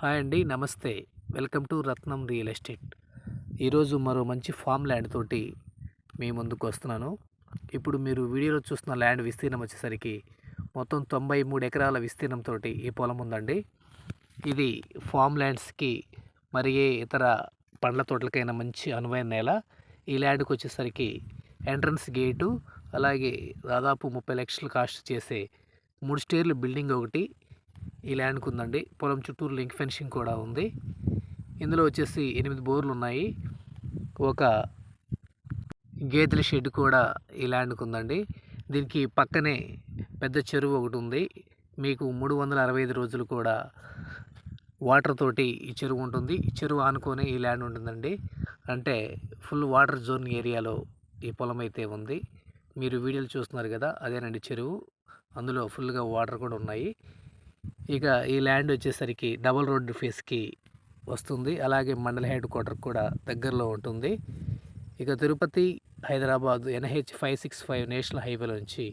Hi అండి నమస్తే. Welcome to Ratnam real estate. ఈరోజు మరో మంచి ఫామ్ ల్యాండ్ తోటి మీ ముందుకు వస్తున్నాను. ఇప్పుడు మీరు వీడియోలో చూస్తున్న ల్యాండ్ విస్తీర్ణం వచ్చేసరికి మొత్తం తొంభై మూడు ఎకరాల విస్తీర్ణంతో ఈ పొలం ఉందండి. ఇది ఫామ్ ల్యాండ్స్కి మరి ఏ ఇతర పండ్ల తోటలకైనా మంచి అనువైన నేల. ఈ ల్యాండ్కి వచ్చేసరికి ఎంట్రన్స్ గేటు అలాగే దాదాపు ముప్పై లక్షలు కాస్ట్ చేసే మూడు స్టేర్లు బిల్డింగ్ ఒకటి. ఈ ల్యాండ్కి ఉందండి. పొలం చుట్టూరు లింక్ ఫెన్సింగ్ కూడా ఉంది. ఇందులో వచ్చేసి ఎనిమిది బోర్లు ఉన్నాయి. ఒక గేదెల షెడ్ కూడా ఈ ల్యాండ్కి ఉందండి. దీనికి పక్కనే పెద్ద చెరువు ఒకటి ఉంది. మీకు మూడు వందల అరవై ఐదు రోజులు కూడా వాటర్ తోటి ఈ చెరువు ఉంటుంది. ఈ చెరువు ఆనుకొని ఈ ల్యాండ్ ఉంటుందండి. అంటే ఫుల్ వాటర్ జోన్ ఏరియాలో ఈ పొలం అయితే ఉంది. మీరు వీడియోలు చూస్తున్నారు కదా అదేనండి చెరువు. అందులో ఫుల్గా వాటర్ కూడా ఉన్నాయి. ఇక ఈ ల్యాండ్ వచ్చేసరికి డబల్ రోడ్ ఫేస్కి వస్తుంది. అలాగే మండల హెడ్ క్వార్టర్ కూడా దగ్గరలో ఉంటుంది. ఇక Tirupati Hyderabad NH five six five national highway నుంచి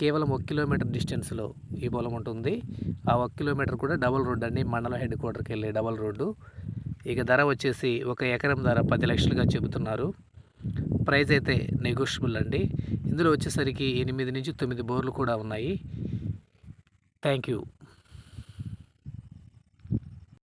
కేవలం ఒక కిలోమీటర్ డిస్టెన్స్లో ఈ పొలం ఉంటుంది. ఆ ఒక కిలోమీటర్ కూడా డబల్ రోడ్ అండి మండల హెడ్ క్వార్టర్కి వెళ్ళే డబల్ రోడ్డు. ఇక ధర వచ్చేసి ఒక ఎకరం ధర పది లక్షలుగా చెబుతున్నారు. ప్రైస్ అయితే నెగోషియబుల్ అండి. ఇందులో వచ్చేసరికి ఎనిమిది నుంచి తొమ్మిది బోర్లు కూడా ఉన్నాయి. Thank you.